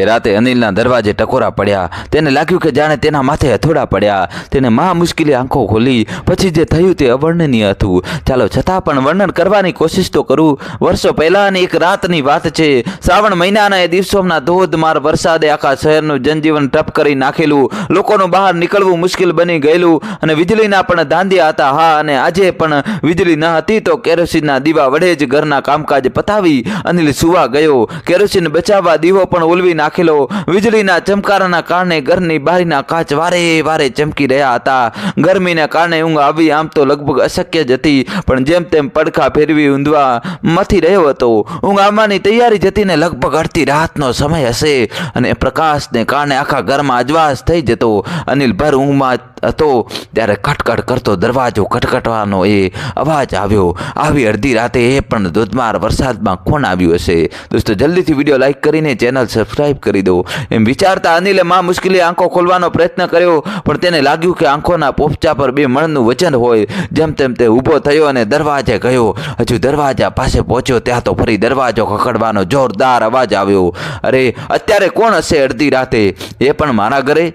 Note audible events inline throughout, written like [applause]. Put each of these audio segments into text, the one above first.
એ રાતે અનિલના દરવાજે ટકોરા પડ્યા. તેને લાગ્યું કે જાણે તેના માથે હથોડા પડ્યા. તેને મહા મુશ્કેલી આંખો ખોલી. પછી જે થયું તે અવર્ણનીય હતું. ચાલો છતાં પણ વર્ણન કરવાની કોશિશ તો કરું. વર્ષો પહેલાની એક રાતની વાત છે. શ્રાવણ મહિનાના એ દિવસોના ધોધમાર વરસાદે આખા શહેરનું જનજીવન ટપ કરી નાખેલું. લોકોનું બહાર નીકળવું મુશ્કેલ બની ગયેલું. અને વીજળીના પણ ધાંધિયા હતા. હા, અને આજે પણ વીજળી ન હતી તો કેરોસીનના દીવા વડે જ ઘરના કામકાજ પતાવી અનિલ સુવા ગયો. કેરોસીન બચાવવા દીવો પણ ઓલવી નાખેલો વીજળીના ચમકારાના કારણે ઘરની બારીના કાચ વારે વારે ચમકી રહ્યા હતા. ગરમીના કારણે ઊંઘ આવી આમ તો લગભગ અશક્ય જ હતી, પણ જેમ તેમ પડખા ફેરવી ઊંધવા મથી રહ્યો હતો. ઊંઘ આવવાની તૈયારી જતીને લગભગ અડધી રાતનો સમય હશે અને પ્રકાશને કારણે આખા ઘરમાં અજવાસ થઈ જતો. અનિલ ભર ઊંઘમાં હતો, ત્યારે ખટખટ કરતો દરવાજો ખટખટવાનો એ અવાજ આવ્યો. આવી અડધી રાતે એ પણ ધોધમાર વરસાદમાં કોણ આવ્યું હશે. દોસ્તો, જલ્દીથી વીડિયો લાઇક કરીને ચેનલ સબસ્ક્રાઇબ કરી દો એમ વિચારતા અનિલે મા મુશ્કેલી આંખો ખોલવાનો પ્રયત્ન કર્યો, પણ તેને લાગ્યું કે આંખોના પોપચા પર બે મણનું વચન હોય. જેમ તેમ તે ઊભો થયો અને દરવાજે ગયો. હજુ દરવાજા પાસે પહોંચ્યો, ત્યાં તો ફરી દરવાજો ખખડવાનો જોરદાર અવાજ આવ્યો. અરે, અત્યારે કોણ હશે અડધી રાતે? એ પણ મારા ઘરે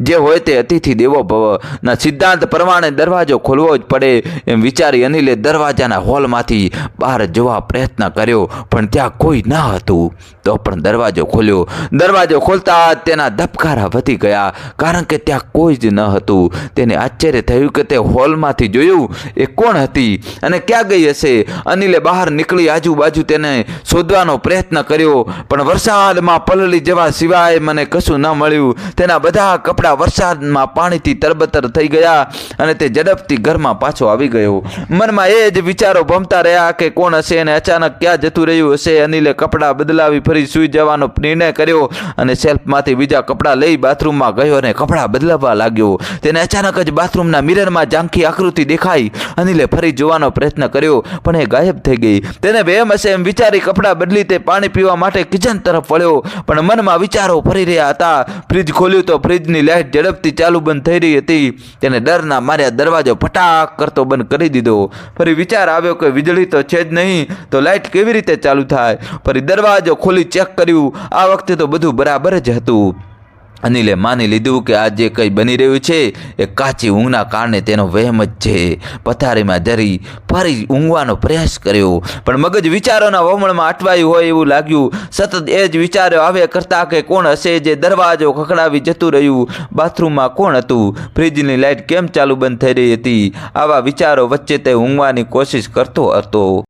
જે હોય તે અતિથિ દેવો ભવ ના સિદ્ધાંત પ્રમાણે દરવાજો ખોલવો જ પડે એમ વિચારી અનિલે દરવાજાના હોલમાંથી બહાર જોવા પ્રયત્ન કર્યો, પણ ત્યાં કોઈ ન હતું. તો પણ દરવાજો ખોલ્યો. દરવાજો ખોલતા તેના ધબકારા વધી ગયા, કારણ કે ત્યાં કોઈ જ ન હતું. તેને આશ્ચર્ય થયું કે તે હોલમાંથી જોયું, એ કોણ હતી અને ક્યાં ગઈ હશે? અનિલે બહાર નીકળી આજુબાજુ તેને શોધવાનો પ્રયત્ન કર્યો, પણ વરસાદમાં પલળી જવા સિવાય મને કશું ન મળ્યું. તેના બધા કપડાં વરસાદમાં પાણીથી તરબતર થઈ ગયા અને તે ઝડપથી ઘરમાં પાછો આવી ગયો. મનમાં એ જ વિચારો ભમતા રહ્યા કે કોણ હશે અને અચાનક ક્યાં જતું રહ્યું હશે? અનિલે કપડાં બદલાવી ફરી સૂઈ જવાનો નિર્ણય કર્યો અને શેલ્ફમાંથી બીજા કપડાં લઈ બાથરૂમમાં ગયો અને કપડાં બદલાવવા લાગ્યો. તેને અચાનક જ બાથરૂમના મિરરમાં ઝાંખી આકૃતિ દેખાઈ. અનિલે ફરી જોવાનો પ્રયત્ન કર્યો, પણ એ ગાયબ થઈ ગઈ. તેને વહેમ હશે એમ વિચારી કપડાં બદલી તે પાણી પીવા માટે કિચન તરફ વળ્યો, પણ મનમાં વિચારો ફરી રહ્યા હતા. ફ્રીજ ખોલ્યું તો ફ્રીજની લાઇટ ઝડપથી ચાલુ બંધ થઈ રહી હતી, તેને ડરના માર્યા દરવાજો ફટાક કરતો બંધ કરી દીધો. ફરી વિચાર આવ્યો કે વીજળી તો છે જ નહીં, તો લાઇટ કેવી રીતે ચાલુ થાય? ફરી દરવાજો ખોલી ચેક કર્યું. આ વખતે તો બધું બરાબર જ હતું. અનિલે માની લીધું કે આ જે કંઈ બની રહ્યું છે, એ કાચી ઊંઘના કારણે તેનો વહેમ જ છે. પથારીમાં ધરી ફરી ઊંઘવાનો પ્રયાસ કર્યો. પણ મગજ વિચારોના વમણમાં અટવાયું હોય એવું લાગ્યું. સતત એ જ વિચારો આવે કરતા કે કોણ હશે જે દરવાજો ખખડાવી જતું રહ્યું. બાથરૂમમાં કોણ હતું? ફ્રીજની લાઇટ કેમ ચાલુ બંધ થઈ રહી હતી? આવા વિચારો વચ્ચે તે ઊંઘવાની કોશિશ કરતો હતો.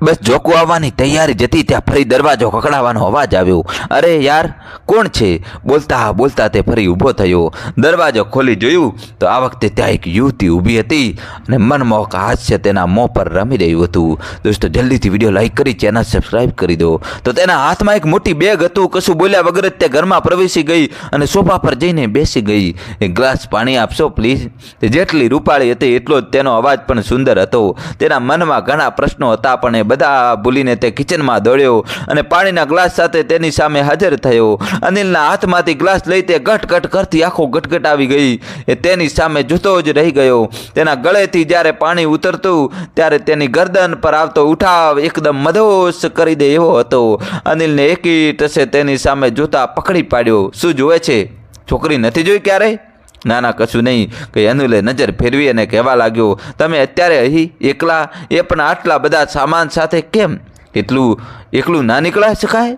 બસ જોકુ આવવાની તૈયારી જતી ત્યાં ફરી દરવાજો ખકડાવાનો અવાજ આવ્યો. અરે યાર, કોણ છે? બોલતા બોલતા તે ફરી ઊભો થયો. દરવાજો ખોલી જોયું તો આ વખતે ત્યાં એક યુવતી ઊભી હતી અને મનમોહક હાસ્ય તેના મોં પર રમી રહ્યું હતું. દોસ્તો, જલ્દીથી વીડિયો લાઇક કરી, ચેનલ સબસ્ક્રાઇબ કરી દો. તો તેના હાથમાં એક મોટી બેગ હતું, કશું બોલ્યા વગર જ તે ઘરમાં પ્રવેશી ગઈ અને સોફા પર જઈને બેસી ગઈ. એક ગ્લાસ પાણી આપશો, પ્લીઝ? જેટલી રૂપાળી હતી એટલો જ તેનો અવાજ પણ સુંદર હતો. તેના મનમાં ઘણા પ્રશ્નો હતા, પણ એ બધા ભૂલીને તે કિચનમાં દોડ્યો અને પાણીના ગ્લાસ સાથે તેની સામે હાજર થયો. અનિલના હાથમાંથી ગ્લાસ લઈ તે ઘટઘટ ઘટ કરતી આંખો ગટગટ આવી ગઈ. એ તેની સામે જૂતો જ રહી ગયો. તેના ગળેથી જ્યારે પાણી ઉતરતું, ત્યારે તેની ગરદન પર આવતો ઉઠાવ એકદમ મધોશ કરી દે એવો હતો. અનિલને એકી ટસે તેની સામે જોતા પકડી પાડ્યો. શું જુએ છે? છોકરી નથી જોઈ ક્યારે? ના ના કશું નહીં, કે અનુલે નજર ફેરવી અને કહેવા લાગ્યો, તમે અત્યારે અહીં એકલા, એ પણ આટલા બધા સામાન સાથે કેમ? એટલું, એકલું ના નીકળા શકાય?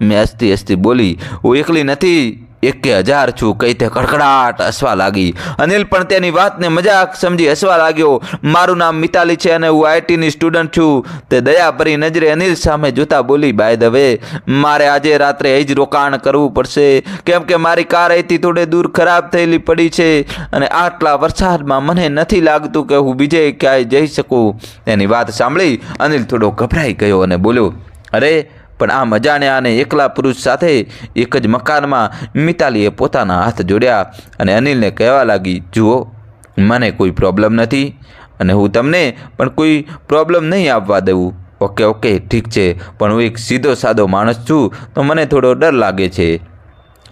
મેં હસતી હસતી બોલી, હું એકલી નથી એક હજાર છું કઈ તે કડકડાટ હસવા લાગી. અનિલ પણ તેની વાતને મજાક સમજી હસવા લાગ્યો. મારું નામ મિતાલી છે અને હું આઈટીની સ્ટુડન્ટ છું. તે દયાભરી નજરે અનિલ સામે જોતા બોલી, બાય દવે મારે આજે રાત્રે એ જ રોકાણ કરવું પડશે. કેમ કે મારી કાર અહીંથી થોડે દૂર ખરાબ થયેલી પડી છે અને આટલા વરસાદમાં મને નથી લાગતું કે હું બીજે ક્યાંય જઈ શકું. તેની વાત સાંભળી અનિલ થોડો ગભરાઈ ગયો અને બોલ્યો, અરે પણ આમ મજાને આને એકલા પુરુષ સાથે એક જ મકાનમાં મિતાલીએ પોતાના હાથ જોડ્યા અને અનિલને કહેવા લાગી, જુઓ, મને કોઈ પ્રોબ્લેમ નથી અને હું તમને પણ કોઈ પ્રોબ્લેમ નહીં આપવા દઉં. ઓકે ઓકે, ઠીક છે, પણ હું એક સીધો સાદો માણસ છું, તો મને થોડો ડર લાગે છે.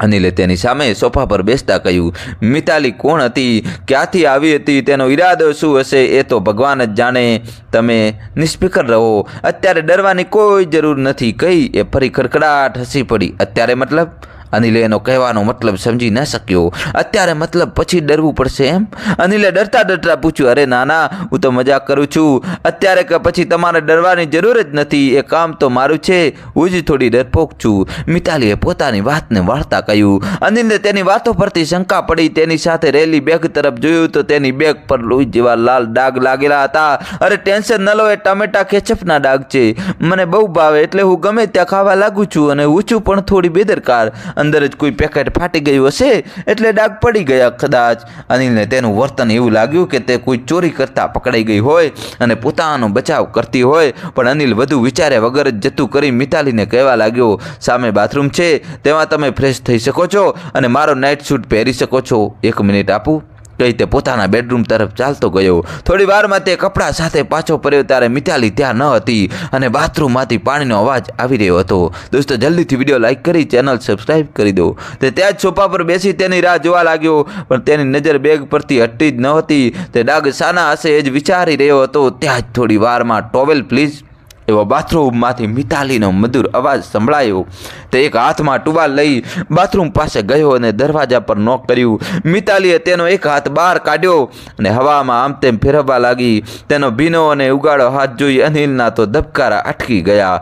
અનિલે તેની સામે સોફા પર બેસતા કહ્યું, મિતાલી કોણ હતી? ક્યાંથી આવી હતી? તેનો ઈરાદો શું હશે? એ તો ભગવાન જ જાણે. તમે નિષ્ફિકર રહો. અત્યારે ડરવાની કોઈ જરૂર નથી. કહી એ ફરી ખડખડાટ હસી પડી. અત્યારે મતલબ? અનિલે એનો કહેવાનો મતલબ સમજી ન શક્યો. અત્યારે મતલબ પછી ડરવું પડશે એમ? અનિલે ડરતા ડરતા પૂછ્યું, અરે ના ના હું તો મજાક કરું છું. અત્યારે કે પછી તમારે ડરવાની જરૂર જ નથી. એ કામ તો મારું છે. હું જ થોડી ડરપોક છું. મિતાલીએ પોતાની વાતને વાળતા કહ્યું. અનિલે તેની વાતો પરથી શંકા પડી. તેની સાથે રહેલી બેગ તરફ જોયું તો તેની બેગ પર લોહી જેવા લાલ ડાઘ લાગેલા હતા. અરે ટેન્શન ન લો, એ ટમેટા કેચપના ડાઘ છે. મને બહુ ભાવે, એટલે હું ગમે ત્યાં ખાવા લાગુ છું અને છું પણ થોડી બેદરકાર. અંદર જ કોઈ પેકેટ ફાટી ગયું હશે એટલે ડાઘ પડી ગયા કદાચ. અનિલને તેનું વર્તન એવું લાગ્યું કે તે કોઈ ચોરી કરતાં પકડાઈ ગઈ હોય અને પોતાનો બચાવ કરતી હોય. પણ અનિલ વધુ વિચારે વગર જ જતું કરી મિતાલીને કહેવા લાગ્યો, સામે બાથરૂમ છે, તેમાં તમે ફ્રેશ થઈ શકો છો અને મારો નાઇટ સૂટ પહેરી શકો છો. એક મિનિટ આપું. કહી તે પોતાના બેડરૂમ તરફ ચાલતો ગયો. થોડી વારમાં તે કપડાં સાથે પાછો પડ્યો ત્યારે મિતાલી ત્યાં ન હતી અને બાથરૂમમાંથી પાણીનો અવાજ આવી રહ્યો હતો. દોસ્તો, જલ્દીથી વીડિયો લાઇક કરી, ચેનલ સબસ્ક્રાઈબ કરી દો. તે ત્યાં જ સોફા પર બેસી તેની રાહ જોવા લાગ્યો, પણ તેની નજર બેગ પરથી હટતી જ ન હતી. તે ડાઘ સાના હશે એ જ વિચારી રહ્યો હતો. ત્યાં જ થોડી વારમાં ટોવેલ પ્લીઝ એવો બાથરૂમમાંથી મિતાલીનો મધુર અવાજ સંભળાયો. તે એક હાથમાં ટુવાલ લઈ બાથરૂમ પાસે ગયો અને દરવાજા પર નોક કર્યું. મિતાલીએ તેનો એક હાથ બહાર કાઢ્યો અને હવામાં આમ તેમ ફેરવવા લાગી. તેનો ભીનો અને ઉગાડો હાથ જોઈ અનિલના તો ધબકારા અટકી ગયા.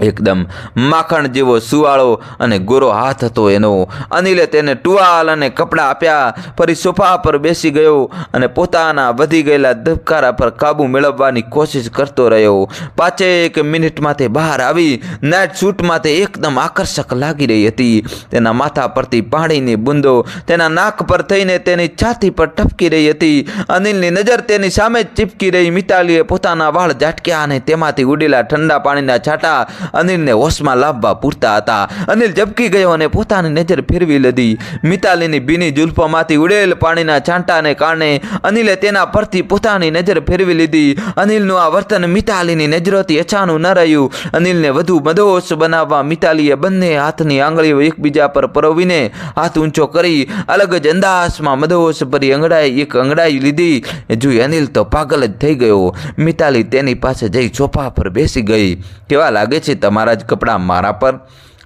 એકદમ માખણ જેવો સુવાળો અને ગોરો હાથ હતો એનો. અનિલે તેને ટુવાલ અને કપડાં આપ્યા, ફરી સોફા પર બેસી ગયો અને પોતાના વધી ગયેલા ધબકારા પર કાબુ મેળવવાની કોશિશ કરતો રહ્યો. પાંચેક મિનિટમાં તે બહાર આવી, નાઇટ સૂટમાં તે એકદમ આકર્ષક લાગી રહી હતી. તેના માથા પરથી પાણીની બૂંદો, તેના નાક પર થઈને તેની છાતી પર ટપકી રહી હતી. અનિલની નજર તેની સામે જ ચીપકી રહી. મિતાલીએ પોતાના વાળ ઝાટક્યા અને તેમાંથી ઉડેલા ઠંડા પાણીના છાંટા અનિલને હોશમાં લાવવા પૂરતા હતા. અનિલ ઝબકી ગયો અને પોતાની નજર ફેરવી લીધી. મિતાલીની બીની જુલ્ફોમાંથી ઉડેલ પાણીના છાંટાને કારણે અનિલે તેના પરથી પોતાની નજર ફેરવી લીધી. અનિલનું આ વર્તન મિતાલીની નજરોથી અચાનું ન રહ્યું. અનિલને વધુ મદોશ બનાવવા મિતાલીએ બંને હાથની આંગળીઓ એકબીજા પર પરોવીને હાથ ઊંચો કરી, અલગ જ અંદાજમાં મદોશ ભરી અંગડાઈ એક અંગડાઈ લીધી. જોઈ અનિલ તો પાગલ જ થઈ ગયો. મિતાલી તેની પાસે જઈ સોફા પર બેસી ગઈ. કેવા લાગે છે તમારા જ કપડાં મારા પર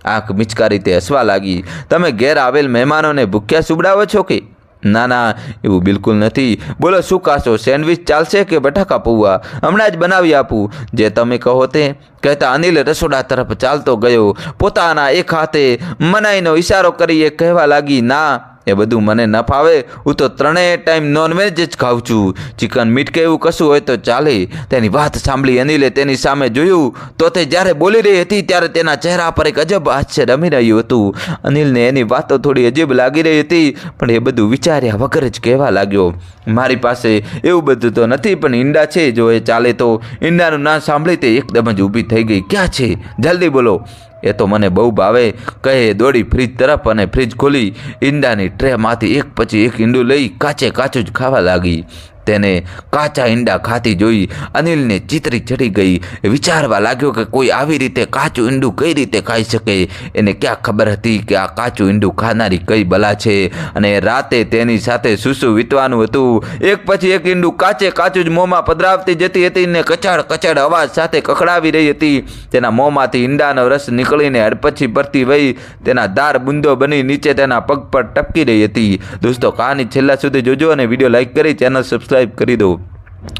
આંખ મિચકારી તે હસવા લાગી. તમે ઘેર આવેલ મહેમાનોને ભૂખ્યા સુબડાવો છો કે? ના ના, એવું બિલકુલ નથી. બોલો, શું કાશો સેન્ડવિચ ચાલશે કે બટાકા પૌવા? હમણાં જ બનાવી આપું. જે તમે કહો તે કહેતા અનિલ રસોડા તરફ ચાલતો ગયો. પોતાના એક હાથે મનાઈનો ઈશારો કરી એ કહેવા લાગી, ના એ બધું મને ન ફાવે, હું તો ત્રણેય ટાઈમ નોનવેજ જ ખાઉં છું. ચિકન મીટ કે એવું કશું હોય તો ચાલે. તેની વાત સાંભળી અનિલે તેની સામે જોયું. તો તે જ્યારે બોલી રહી હતી ત્યારે તેના ચહેરા પર એક અજબ હાસ્ય રમી રહ્યું હતું. અનિલને એની વાતો થોડી અજીબ લાગી રહી હતી, પણ એ બધું વિચાર્યા વગર જ કહેવા લાગ્યો. મારી પાસે એવું બધું તો નથી, પણ ઈંડા છે જો એ ચાલે તો. ઈંડાનું નામ સાંભળી તે એકદમ જ ઊભી થઈ ગઈ. ક્યાં છે? જલ્દી બોલો. એ તો મને બહુ ભાવે. કહે, દોડી ફ્રીજ તરફ અને ફ્રીજ ખોલી. ઈંડાની ટ્રેમાંથી એક પછી એક ઈંડું લઈ કાચે કાચું જ ખાવા લાગી. તેને કાચા ઈંડા ખાતી જોઈ અનિલને ચિતરી ચડી ગઈ. વિચારવા લાગ્યો કે કોઈ આવી રીતે કાચું ઈંડું કઈ રીતે ખાઈ શકે? એને ક્યાં ખબર હતી કે આ કાચું ઈંડું ખાનારી કઈ બલા છે? અને રાતે તેની સાથે સુસુ વીતવાનું હતું. એક પછી એક ઈંડું કાચે કાચું જ મોંમાં પધરાવતી જતી હતી ને કચાડ કચાડ અવાજ સાથે કકડાવી રહી હતી. તેના મોંમાંથી ઈંડાનો રસ નીકળીને હડપછી ભરતી વહી. તેના દાર બુંદો બની નીચે તેના પગ પર ટપકી રહી હતી. દોસ્તો, કહાની છેલ્લા સુધી જોજો અને વીડિયો લાઈક કરી, ચેનલ સબસ્ક્રાઈબ કરી દો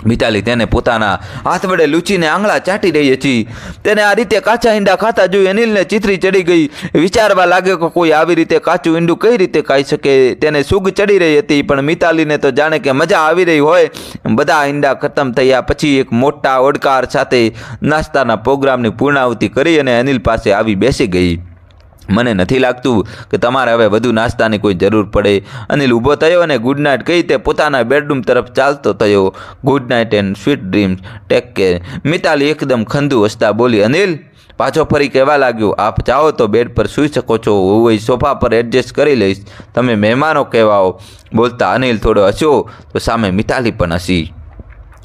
મિતાલી તેને પોતાના હાથ વડે લૂચીને આંગળા ચાટી રહી હતી. તેને આ રીતે કાચા ઈંડા ખાતા જોઈ અનિલને ચિત્રી ચડી ગઈ. વિચારવા લાગે કે કોઈ આવી રીતે કાચું ઈંડું કઈ રીતે ખાઈ શકે? તેને સુગ ચડી રહી હતી, પણ મિતાલીને તો જાણે કે મજા આવી રહી હોય. બધા ઈંડા ખતમ થયા પછી એક મોટા ઓડકાર સાથે નાસ્તાના પ્રોગ્રામની પૂર્ણાહુતિ કરી અને અનિલ પાસે આવી બેસી ગઈ. મને નથી લાગતું કે તમારે હવે વધુ નાસ્તાની કોઈ જરૂર પડે. અનિલ ઊભો થયો અને ગુડ નાઇટ કહી તે પોતાના બેડરૂમ તરફ ચાલતો થયો. Good night and sweet dreams take care. Mitali એકદમ ખંદુ હસતા બોલી, અનિલ, પાછો ફરી કહેવા લાગ્યો, આપ ચાહો તો બેડ પર સૂઈ શકો છો, હું એ સોફા પર એડજસ્ટ કરી લઈશ. તમે મહેમાનો કહેવાઓ. બોલતા અનિલ થોડો હસ્યો, તો સામે મિતાલી પણ હસી.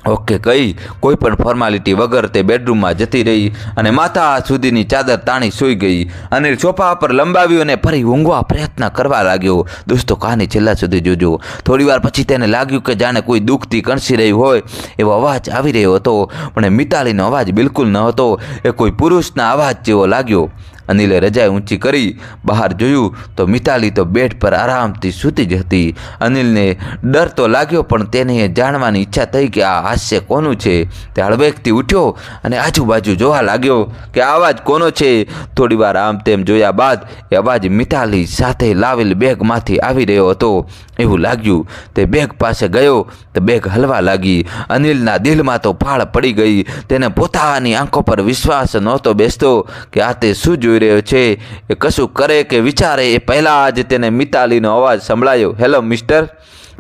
ઓકે કહી કોઈ પણ ફોર્માલિટી વગર તે બેડરૂમમાં જતી રહી અને માથા સુધીની ચાદર તાણી સૂઈ ગઈ. અને સોફા પર લંબાવ્યું અને ફરી ઊંઘવા પ્રયત્ન કરવા લાગ્યો. દોસ્તો કહાની છેલ્લા સુધી જોજો? થોડી વાર પછી તેને લાગ્યું કે જાણે કોઈ દુઃખથી કણસી રહ્યું હોય એવો અવાજ આવી રહ્યો હતો. પણ મિતાલીનો અવાજ બિલકુલ ન હતો એ કોઈ પુરુષના અવાજ જેવો લાગ્યો. અનિલે રજાઈ ઊંચી કરી બહાર જોયું તો મિતાલી તો બેડ પર આરામથી સૂતી જ હતી. અનિલને ડર તો લાગ્યો, પણ તેને જાણવાની ઈચ્છા થઈ કે આ હાસ્ય કોનું છે? તે હળવેકથી ઉઠ્યો અને આજુબાજુ જોવા લાગ્યો કે આ અવાજ કોનો છે? થોડી વાર આમ તેમ જોયા બાદ એ અવાજ મિતાલી સાથે લાવેલ બેગમાંથી આવી રહ્યો હતો. એવું લાગ્યું, તે બેગ પાસે ગયો, તો બેગ હલવા લાગી. અનિલના દિલમાં તો ફાળ પડી ગઈ. તેને પોતાની આંખો પર વિશ્વાસ નહોતો બેસતો કે આ તે શું જોઈ રહ્યો છે એ કશું કરે કે વિચારે એ પહેલાં જ તેને મિતાલીનો અવાજ સંભળાયો. Hello, mister.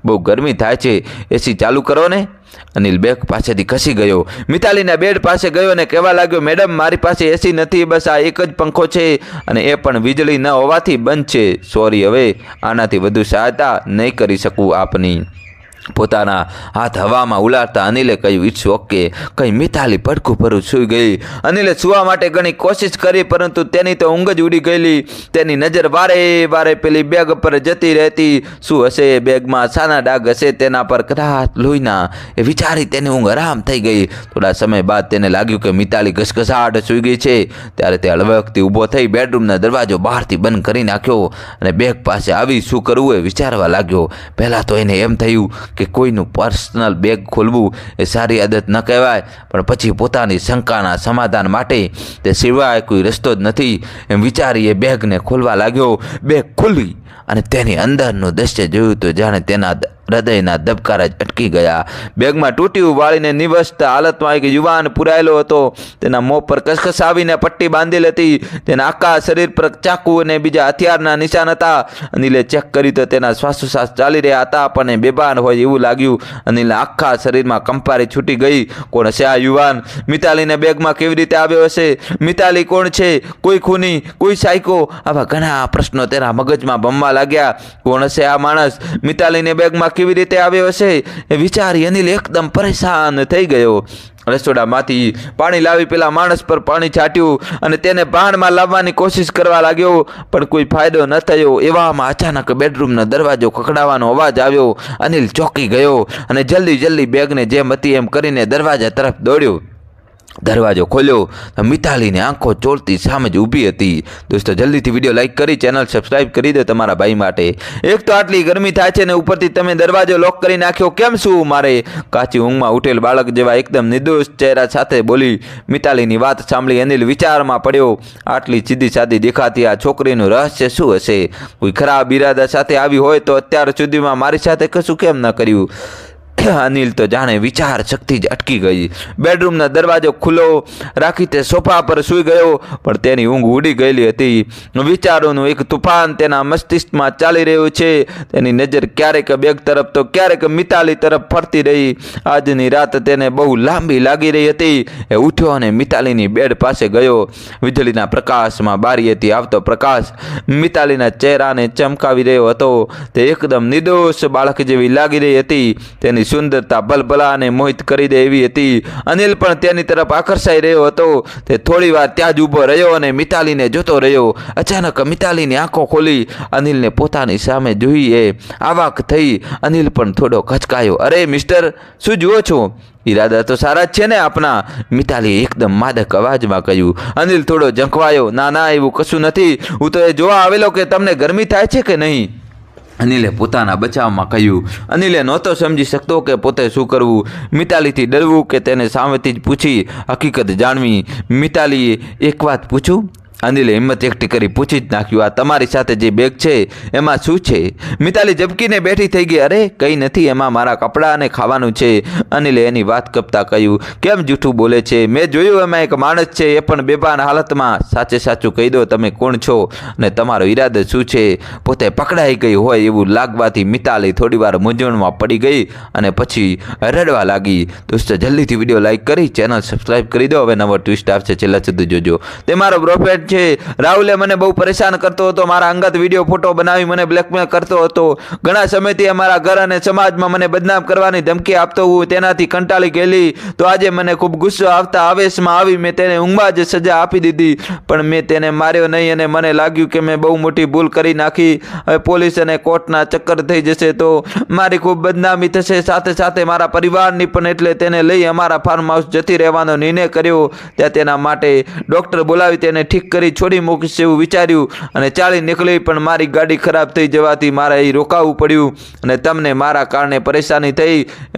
બહુ ગરમી થાય છે. એસી ચાલુ કરો ને. અનિલ બેગ પાસેથી ખસી ગયો. મિતાલીના બેડ પાસે ગયો અને કહેવા લાગ્યો, મેડમ, મારી પાસે એસી નથી, બસ આ એક જ પંખો છે અને એ પણ વીજળી ન હોવાથી બંધ છે. સોરી હવે, આનાથી વધુ સહાયતા નહીં કરી શકું આપની. પોતાના હાથ હવામાં ઉલાડતા અનિલે કહ્યું ઇટ્સ ઓકે કંઈ મિતાલી પડખું ભરું સૂઈ ગઈ. અનિલે સૂવા માટે ઘણી કોશિશ કરી, પરંતુ તેની તો ઊંઘ જ ઉડી ગયેલી. તેની નજર વારે વારે પેલી બેગ પર જતી રહેતી. શું હશે એ બેગમાં? સાના ડાઘ હશે તેના પર? કદાચ લોહીના. એ વિચારી તેની ઊંઘ આરામ થઈ ગઈ. થોડા સમય બાદ તેને લાગ્યું કે મિતાલી ઘસઘસાટ સૂઈ ગઈ છે. ત્યારે તે હળવકથી ઊભો થઈ બેડરૂમનો દરવાજો બહારથી બંધ કરી નાખ્યો અને બેગ પાસે આવી શું કરવું એ વિચારવા લાગ્યો. પહેલાં તો એને એમ થયું કે કોઈનું પર્સનલ બેગ ખોલવું એ સારી આદત ન કહેવાય. પણ પછી પોતાની શંકાના સમાધાન માટે તે સિવાય કોઈ રસ્તો જ નથી. એમ વિચારી એ બેગને ખોલવા લાગ્યો. બેગ ખુલ્લી અને તેની અંદરનું દ્રશ્ય જોયું તો જાણે તેના હૃદયના ધબકારા જ અટકી ગયા. બેગમાં તૂટ્યું વાળીને નિવસ્ત હાલતમાં એક યુવાન પુરાયેલો હતો. તેના મોં પર કસકસાવીને પટ્ટી બાંધેલી હતી તેના આખા શરીર પર ચાકુ અને બીજા હથિયારના નિશાન હતા. અનિલે ચેક કરી તો તેના શ્વાસોશ્વાસ ચાલી રહ્યા હતા, પણ એ બેભાન હોય એવું લાગ્યું. અનિલના આખા શરીરમાં કંપારી છૂટી ગઈ. કોણ હશે આ યુવાન? મિતાલીને બેગમાં કેવી રીતે આવ્યો હશે? મિતાલી કોણ છે? કોઈ ખૂની? કોઈ સાયકો? આવા ઘણા પ્રશ્નો તેના મગજમાં બમવા લાગ્યા. કોણ હશે આ માણસ? મિતાલીને બેગમાં કેવી રીતે આવ્યો હશે એ વિચારી અનિલ એકદમ પરેશાન થઈ ગયો. રસોડામાંથી પાણી લાવી પેલા માણસ પર પાણી છાંટ્યું અને તેને ભાણમાં લાવવાની કોશિશ કરવા લાગ્યો. પણ કોઈ ફાયદો ન થયો. એવામાં અચાનક બેડરૂમનો દરવાજો ખખડાવાનો અવાજ આવ્યો. અનિલ ચોંકી ગયો અને જલ્દી જલ્દી બેગને જેમ હતી એમ કરીને દરવાજા તરફ દોડ્યો. દરવાજો ખોલ્યો મિતાલીની આંખો ચોળતી સામે જ ઊભી હતી. દોસ્તો, જલ્દીથી વીડિયો લાઇક કરી, ચેનલ સબસ્ક્રાઇબ કરી દો તમારા ભાઈ માટે. એક તો આટલી ગરમી થાય છે ને ઉપરથી તમે દરવાજો લોક કરી નાખ્યો, કેમ શું મારે? કાચી ઊંઘમાં ઉઠેલ બાળક જેવા એકદમ નિર્દોષ ચહેરા સાથે બોલી મિતાલીની વાત સાંભળી અનિલ વિચારમાં પડ્યો, આટલી સીધી સાદી દેખાતી આ છોકરીનું રહસ્ય શું હશે? કોઈ ખરાબ ઈરાદા સાથે આવી હોય તો અત્યાર સુધીમાં મારી સાથે કશું કેમ ન કર્યું? [coughs] અનિલ તો જાણે વિચાર શક્તિ જ અટકી ગઈ. બેડરૂમના દરવાજો ખુલ્લો રાખી તે સોફા પર સૂઈ ગયો, પણ તેની ઊંઘ ઉડી ગયેલી હતી. વિચારોનું એક તુફાન તેના મસ્તિષ્કમાં ચાલી રહ્યું છે. તેની નજર ક્યારેક બેગ તરફ તો ક્યારેક મિતાલી તરફ ફરતી રહી. આજની રાત તેને બહુ લાંબી લાગી રહી હતી. એ ઉઠ્યો અને મિતાલીની બેડ પાસે ગયો. વીજળીના પ્રકાશમાં બારીએથી આવતો પ્રકાશ મિતાલીના ચહેરાને ચમકાવી રહ્યો હતો. તે એકદમ નિર્દોષ બાળક જેવી લાગી રહી હતી. તેની સુંદરતા ભલભલા અને મોહિત કરી દે એવી હતી. અનિલ પણ તેની તરફ આકર્ષાઈ રહ્યો હતો. તે થોડી વાર ત્યાં જ ઊભો રહ્યો અને મિતાલીને જોતો રહ્યો. અચાનક મિતાલીની આંખો ખોલી. અનિલને પોતાની સામે જોઈ એ આવાક થઈ. અનિલ પણ થોડો ખચકાયો. અરે, મિસ્ટર, શું જુઓ છો? ઈરાદા તો સારા જ છે ને આપના. મિતાલીએ એકદમ માદક અવાજમાં કહ્યું. અનિલ થોડો ઝંખવાયો. ના ના, એવું કશું નથી. હું તો એ જોવા આવેલો કે તમને ગરમી થાય છે કે નહીં? અનિલે પોતાના બચાવમાં કહ્યું, અનિલે નહોતો સમજી શકતો કે પોતે શું કરવું. મિતાલીથી ડરવું કે તેને સામેથી જ પૂછી હકીકત જાણવી. મિતાલીએ એક વાત પૂછું? અનિલે હિંમત એકઠી કરી પૂછી જ નાખ્યું, આ તમારી સાથે જે બેગ છે, એમાં શું છે? મિતાલી ઝબકીને બેઠી થઈ ગઈ, અરે, કંઈ નથી, એમાં મારા કપડાં અને ખાવાનું છે. અનિલે એની વાત કપતા કહ્યું, કેમ જૂઠું બોલે છે? મેં જોયું, એમાં એક માણસ છે, એ પણ બેભાન હાલતમાં. સાચે સાચું કહી દો, તમે કોણ છો? અને તમારો ઈરાદો શું છે? પોતે પકડાઈ ગઈ હોય એવું લાગવાથી મિતાલી થોડીવાર મૂંઝવણમાં પડી ગઈ અને પછી રડવા લાગી. દોસ્તો, જલ્દીથી વીડિયો લાઇક કરી, ચેનલ સબસ્ક્રાઈબ કરી દો. હવે નવો ટ્વિસ્ટ આવશે, છેલ્લા સુધી જોજો. તે મારો પ્રોફેટ બેડ છે. રાહુલે મને બહુ પરેશાન કરતો હતો. મારા અંગત વીડિયો ફોટો બનાવી મને બ્લેકમેલ કરતો હતો. ઘણા સમયથી એ મારા ઘર અને સમાજમાં મને બદનામ કરવાની ધમકી આપતો હું તેનાથી કંટાળી ગયેલી. તો આજે મને ખૂબ ગુસ્સો આવતા આવેશમાં આવી મેં તેને ઊંઘમાં જ સજા આપી દીધી. પણ મેં તેને માર્યો નહીં અને મને લાગ્યું કે મેં બહુ મોટી ભૂલ કરી નાખી. હવે પોલીસ અને કોર્ટના ચક્કર થઈ જશે તો મારી ખૂબ બદનામી થશે. સાથે સાથે મારા પરિવારની પણ એટલે તેને લઈ અમારા ફાર્મ હાઉસ જતી રહેવાનો નિર્ણય કર્યો. ત્યાં તેના માટે ડૉક્ટર બોલાવી તેને ઠીક કરી છોડી મૂકીશ એવું વિચાર્યું અને ચાલી નીકળી, પણ મારી ગાડી ખરાબ થઈ જવાથી મારે અહીં રોકાવું પડ્યું અને તમને મારા કારણે પરેશાની થઈ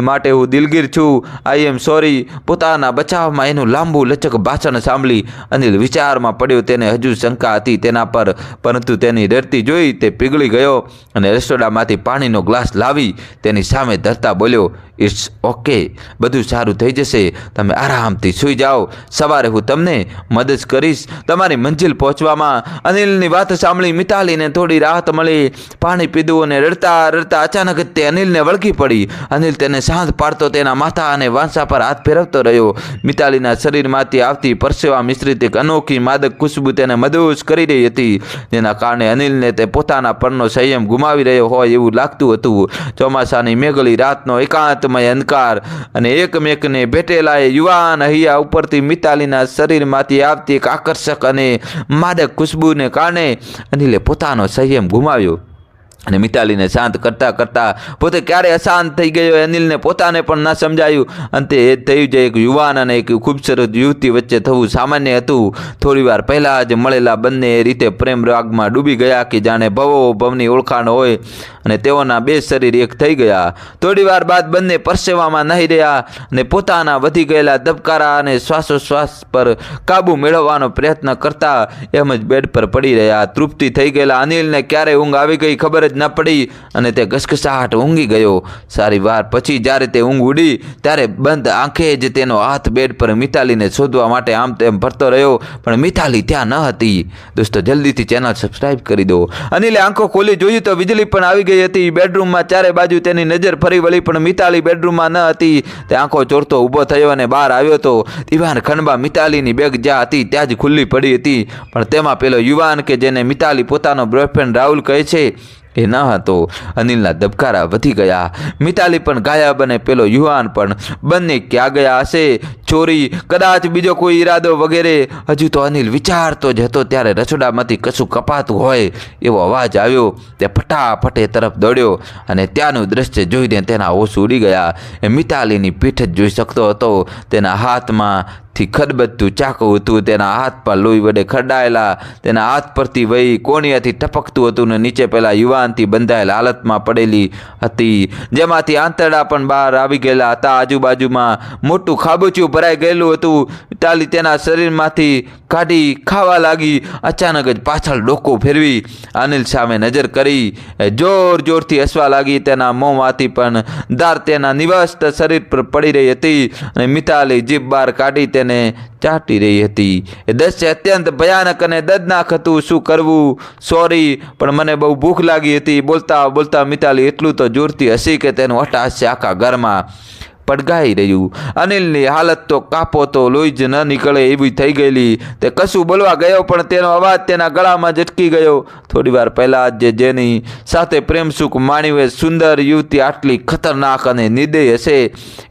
માટે હું દિલગીર છું. આઈ એમ સોરી પોતાના બચાવમાં એનું લાંબુ લચક ભાષણ સાંભળી અનિલ વિચારમાં પડ્યો તેને હજુ શંકા હતી તેના પર, પરંતુ તેની ડરતી જોઈ તે પીગળી ગયો અને રસોડામાંથી પાણીનો ગ્લાસ લાવી તેની સામે ધરતા બોલ્યો ઇટ્સ ઓકે બધું સારું થઈ જશે. તમે આરામથી સૂઈ જાઓ. સવારે હું તમને મદદ કરીશ. તમારી મંજિલ પહોંચવામાં અનિલની વાત સાંભળી મિતાલીને થોડી રાહત મળી. પાણી પીધું અને રડતા રડતા અચાનક જ તે અનિલને વળગી પડી. અનિલ તેને શાંત પાડતો તેના માથા અને વાંસા પર હાથ ફેરવતો રહ્યો. મિતાલીના શરીરમાંથી આવતી પરસેવા મિશ્રિત એક અનોખી માદક ખુશ્બુ તેને મદોશ કરી રહી હતી. જેના કારણે અનિલને તે પોતાના પરનો સંયમ ગુમાવી રહ્યો હોય એવું લાગતું હતું. ચોમાસાની મેઘલી રાતનો એકાંતમય અંધકાર અને એકમેકને ભેટેલા એ યુવાન હૈયા ઉપરથી મિતાલીના શરીરમાંથી આવતી એક આકર્ષક અને માદક ખુશ્બુને કારણે અનિલે પોતાનો સંયમ ગુમાવ્યો. અને મિતાલીને શાંત કરતાં કરતાં પોતે ક્યારે અશાંત થઈ ગયો અનિલને પોતાને પણ ના સમજાયું. અંતે એ થયું જે એક યુવાન અને એક ખૂબસૂરત યુવતી વચ્ચે થવું સામાન્ય હતું. થોડીવાર પહેલાં જ મળેલા બંને એ રીતે પ્રેમ રાગમાં ડૂબી ગયા કે જાણે ભવો ભવની ઓળખાણ હોય અને તેઓના બે શરીર એક થઈ ગયા. થોડીવાર બાદ બંને પરસેવામાં નહીં રહ્યા અને પોતાના વધી ગયેલા ધબકારા અને શ્વાસોશ્વાસ પર કાબુ મેળવવાનો પ્રયત્ન કરતા એમ જ બેડ પર પડી રહ્યા. તૃપ્તિ થઈ ગયેલા અનિલને ક્યારે ઊંઘ આવી ગઈ ખબર જ ન પડી અને તે ઘસઘસાહટ ઊંઘી ગયો. સારી વાર પછી જ્યારે તે ઊંઘ ઉડી, ત્યારે બંધ આંખે જ તેનો હાથ બેડ પર મિતાલીને શોધવા માટે આમ તેમ ફરતો રહ્યો, પણ મિતાલી ત્યાં ન હતી. દોસ્તો, જલ્દીથી ચેનલ સબસ્ક્રાઈબ કરી દો. અનિલે આંખો ખોલી જોયું તો વીજળી પણ આવી ગઈ હતી. બેડરૂમમાં ચારે બાજુ તેની નજર ફરી વળી, પણ મિતાલી બેડરૂમમાં ન હતી. તે આંખો ચોરતો ઊભો થયો અને બહાર આવ્યો તો દિવાન ખંડબા મિતાલીની બેગ જ્યાં હતી, ત્યાં જ ખુલ્લી પડી હતી. પણ તેમાં પેલો યુવાન કે જેને મિતાલી પોતાનો બોયફ્રેન્ડ રાહુલ કહે છે એ ન હતો. અનિલના ધબકારા વધી ગયા. મિતાલી પણ ગાયબ અને પેલો યુવાન પણ બંને ક્યાં ગયા હશે? ચોરી, કદાચ બીજો કોઈ ઈરાદો વગેરે. હજુ તો અનિલ વિચારતો જ હતો ત્યારે રસોડામાંથી કશું કપાતું હોય એવો અવાજ આવ્યો. તે ફટાફટ એ તરફ દોડ્યો અને ત્યાંનું દ્રશ્ય જોઈને તેના હોશ ઉડી ગયા. એ મિતાલીની પીઠ જ જોઈ શકતો હતો. તેના હાથમાં થી ખદબદતું ચાકુ હતું. તેના હાથ પર લોહી વડે ખરડાયેલા. તેના હાથ પરથી વહી કોણિયાથી ટપકતું હતું ને નીચે પેલા યુવાનથી બંધાયેલ હાલતમાં પડેલી હતી. જેમાંથી આંતરડા પણ બહાર આવી ગયેલા હતા. આજુબાજુમાં મોટું ખાબોચિયું ભરાઈ ગયેલું હતું. તાલી તેના શરીરમાંથી કાઢી ખાવા લાગી. અચાનક જ પાછળ ડોકો ફેરવી અનિલ સામે નજર કરી. જોર જોરથી હસવા લાગી. તેના મોંમાંથી પણ દાર તેના નિવસ્ત શરીર પર પડી રહી હતી અને મિતાલી જીભ બહાર કાઢી તેને ચાટી રહી હતી. એ દ્રશ્ય અત્યંત ભયાનક અને દર્દનાક હતું. શું કરવું? સોરી, પણ મને બહુ ભૂખ લાગી હતી. બોલતા બોલતા મિતાલી એટલું તો જોરથી હસી કે તેનું હટાશ આખા ઘરમાં. પડઘાઈ રહ્યું. અનિલની હાલત તો કાપો તો લોહી જ ન નીકળે એવી થઈ ગયેલી. તે કશું બોલવા ગયો, પણ તેનો અવાજ તેના ગળામાં જટકી ગયો. થોડીવાર પહેલાં જ જેની સાથે પ્રેમસુખ માણ્યું એ સુંદર યુવતી આટલી ખતરનાક અને નિર્દય હશે,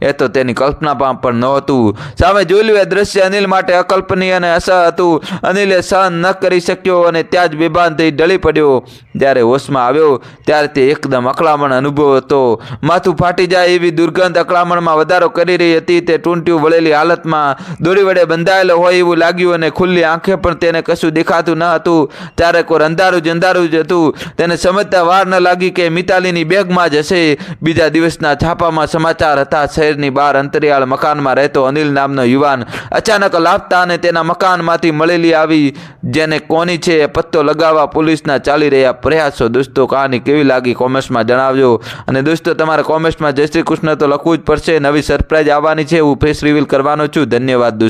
એ તો તેની કલ્પનામાં પણ નહોતું. સામે જોયેલું એ દ્રશ્ય અનિલ માટે અકલ્પનીય અને અસહ હતું. અનિલે સહન ન કરી શક્યો અને ત્યાં જ બેભાન થઈ ઢળી પડ્યો. જ્યારે હોશમાં આવ્યો, ત્યારે તે એકદમ અકળામણ અનુભવ હતો. માથું ફાટી જાય એવી દુર્ગંધ અકળામણમાં વધારો કરી રહી હતી, તે ટૂંટ્યું વળેલી હાલતમાં દોરી વડે બંધાયેલો હોય એવું લાગ્યું અને ખુલ્લી આંખે પણ તેને કશું દેખાતું ન હતું. ત્યારે કોઈ અંધારું જ અંધારું જ હતું. તેને સમજતા વાર ન લાગી કે મિતાલીની બેગમાં જ હશે. બીજા દિવસના છાપામાં સમાચાર હતા, શહેરની બહાર અંતરિયાળ મકાનમાં રહેતો અનિલ નામનો યુવાન. અચાનક લાપતા અને તેના મકાનમાંથી મળેલી આવી, જેને કોની છે એ પત્તો લગાવવા પોલીસના ચાલી રહ્યા પ્રયાસો. દોસ્તો, કહાની કેવી લાગી કોમેન્ટ્સમાં જણાવજો. અને દોસ્તો, તમારે કોમેન્ટ્સમાં જય શ્રી કૃષ્ણ તો લખવું જ પડશે. નવી સરપ્રાઈઝ આવવાની છે હું ફેસ રિવીલ કરવાનો છું. ધન્યવાદ